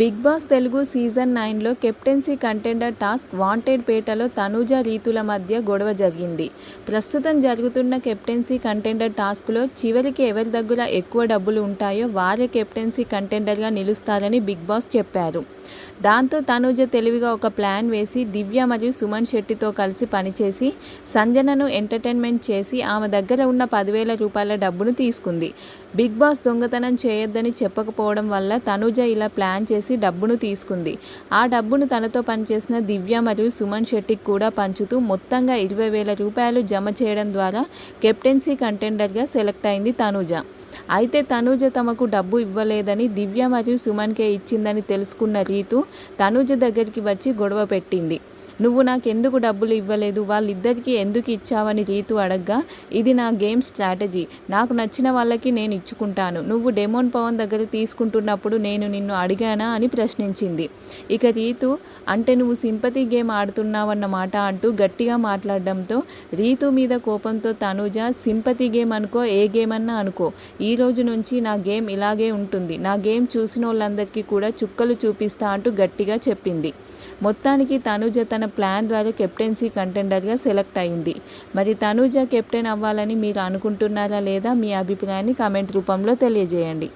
Big boss Telugu season నైన్లో captaincy contender task wanted పేటలో తనూజ రీతుల మధ్య గొడవ జరిగింది. ప్రస్తుతం జరుగుతున్న కెప్టెన్సీ కంటెండర్ టాస్క్లో చివరికి ఎవరి దగ్గర ఎక్కువ డబ్బులు ఉంటాయో వారే కెప్టెన్సీ కంటెండర్గా నిలుస్తారని బిగ్ బాస్ చెప్పారు. దాంతో తనూజ తెలివిగా ఒక ప్లాన్ వేసి దివ్య మరియు సుమన్ శెట్టితో కలిసి పనిచేసి సంజనను ఎంటర్టైన్మెంట్ చేసి ఆమె దగ్గర ఉన్న పదివేల రూపాయల డబ్బును తీసుకుంది. బిగ్ బాస్ దొంగతనం చేయొద్దని చెప్పకపోవడం వల్ల తనూజ ఇలా ప్లాన్ చేసి డబ్బును తీసుకుంది. ఆ డబ్బును తనతో పనిచేసిన దివ్య మరియు సుమన్ శెట్టికి కూడా పంచుతూ మొత్తంగా ఇరవై వేల రూపాయలు జమ చేయడం ద్వారా కెప్టెన్సీ కంటెండర్గా సెలెక్ట్ అయింది తనూజ. అయితే తనూజ తమకు డబ్బు ఇవ్వలేదని దివ్య మరియు సుమన్కే ఇచ్చిందని తెలుసుకున్న రీతు తనూజ దగ్గరికి వచ్చి గొడవ పెట్టింది. నువ్వు నాకెందుకు డబ్బులు ఇవ్వలేదు? వాళ్ళిద్దరికీ ఎందుకు ఇచ్చావని రీతు అడగ్గా ఇది నా గేమ్ స్ట్రాటజీ. నాకు నచ్చిన వాళ్ళకి నేను ఇచ్చుకుంటాను. నువ్వు డెమోన్ పవన్ దగ్గర తీసుకుంటున్నప్పుడు నేను నిన్ను అడిగానా అని ప్రశ్నించింది. ఇక రీతు అంటే నువ్వు సింపతి గేమ్ ఆడుతున్నావన్నమాట అంటూ గట్టిగా మాట్లాడడంతో రీతు మీద కోపంతో తనుజ సింపతి గేమ్ అనుకో ఏ గేమ్ అన్నా అనుకో. ఈ రోజు నుంచి నా గేమ్ ఇలాగే ఉంటుంది. నా గేమ్ చూసిన వాళ్ళందరికీ కూడా చుక్కలు చూపిస్తా అంటూ గట్టిగా చెప్పింది. మొత్తానికి తనుజ తన తన ప్లాన్ ద్వారా కెప్టెన్సీ కంటెండర్గా సెలెక్ట్ అయింది. మరి తనూజ కెప్టెన్ అవ్వాలని మీరు అనుకుంటున్నారా లేదా మీ అభిప్రాయాన్ని కామెంట్ రూపంలో తెలియజేయండి.